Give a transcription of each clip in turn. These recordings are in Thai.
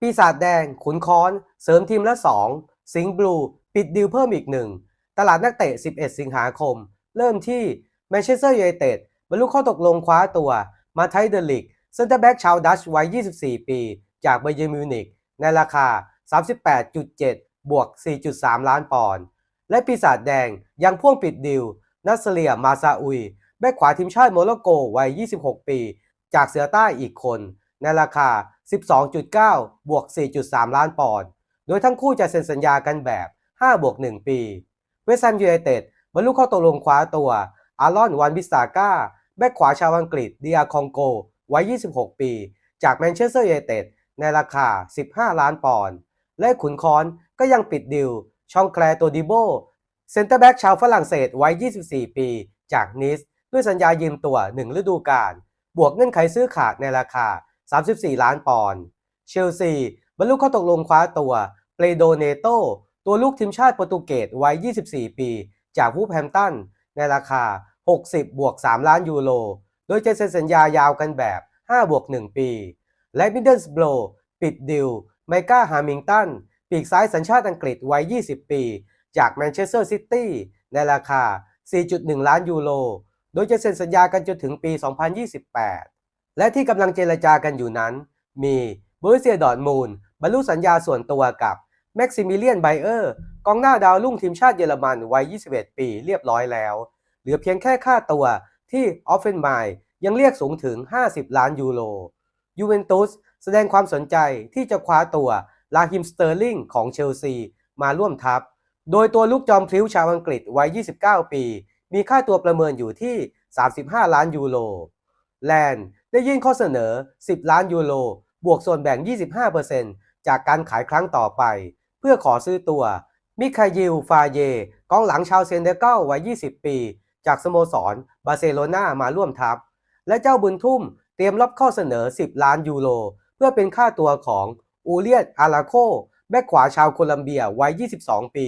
ปีศาจแดง ขุนค้อน เสริมทีมละ 2 สิงห์บลู ปิดดีลเพิ่มอีกหนึ่ง ตลาดนักเตะ 11 สิงหาคม เริ่มที่แมนเชสเตอร์ยูไนเต็ดบรรลุข้อตกลงคว้าตัวมาไทเดลิกเซนเตอร์แบ็กชาวดัชวัย 24 ปี จากไบเยมิวนิกในราคา 38.7 บวก 4.3 ล้านปอนด์ และปีศาจแดงยังพ่วงปิดดิวนัสเลีย มาซาอุย แบ็กขวาทีมชาติโมร็อกโกวัย 26 ปี จากเสือใต้อีกคน ในราคา 12.9 บวก 4.3 ล้านปอนด์ โดยทั้งคู่จะเซ็นสัญญากันแบบ 5 บวก 1 ปี เวสต์แฮมยูไนเต็ดบรรลุข้อตกลงคว้าตัวอารอนวันบิสตาก้า แบ็กขวาชาวอังกฤษเดียคองโกวัย26 ปี จากแมนเชสเตอร์ยูไนเต็ดในราคา 15 ล้านปอนด์ และขุนคอนก็ยังปิดดิวชองแคลโตดิโบเซนเตอร์แบ็กชาวฝรั่งเศสวัย24 ปี จากนิส ด้วยสัญญายืมตัว 1 ฤดูกาล บวกเงื่อนไขซื้อขาดในราคา 34 ล้านปอนด์ เชลซีบรรลุข้อตกลงคว้าตัวเปโดเนโต ตัวลูกทีมชาติโปรตุเกสวัย 24 ปี จากวูแฮมตัน ในราคา 60 บวก 3 ล้านยูโร โดยจะเซ็นสัญญายาวกันแบบ 5 บวก 1 ปี และมิดเดิลสโบรปิดดิวไมก้าฮามิงตัน ปีกซ้ายสัญชาติอังกฤษวัย 20 ปี จากแมนเชสเตอร์ซิตี้ในราคา 4.1 ล้านยูโร โดยจะเซ็นสัญญากันจนถึงปี 2028 และที่กำลังเจรจากันอยู่นั้น มีบรูเซียดอร์ทมูลบรรลุสัญญาส่วนตัวกับแม็กซิมิเลียนไบเออร์กองหน้าดาวรุ่งทีมชาติเยอรมันวัย 21 ปีเรียบร้อยแล้ว เหลือเพียงแค่ค่าตัวที่ออฟเฟนไมล์ยังเรียกสูงถึง 50 ล้านยูโรยูเวนตุสแสดงความสนใจที่จะคว้าตัวลาฮิมสเตอร์ลิงของเชลซีมาร่วมทัพ โดยตัวลูกจอมพลิ้วชาวอังกฤษวัย 29 ปี มีค่าตัวประเมินอยู่ที่ 35 ล้านยูโรแลนด์ ได้ยื่นข้อเสนอ 10 ล้านยูโร บวกส่วนแบ่ง 25%จากการขายครั้งต่อไป เพื่อขอซื้อตัว มิคายิล ฟาเย กองหลังชาวเซนเดเกลวัย 20 ปี จากสโมสร บาร์เซโลนามาร่วมทัพ และเจ้าบุญทุ่ม เตรียมรับข้อเสนอ 10 ล้านยูโร เพื่อเป็นค่าตัวของอูเลียตอาราโค แบ็กขวาชาวโคลัมเบีย วัย 22 ปี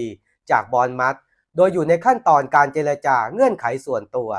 จากบอลมัดโดยอยู่ในขั้นตอนการเจรจาเงื่อนไขส่วนตัว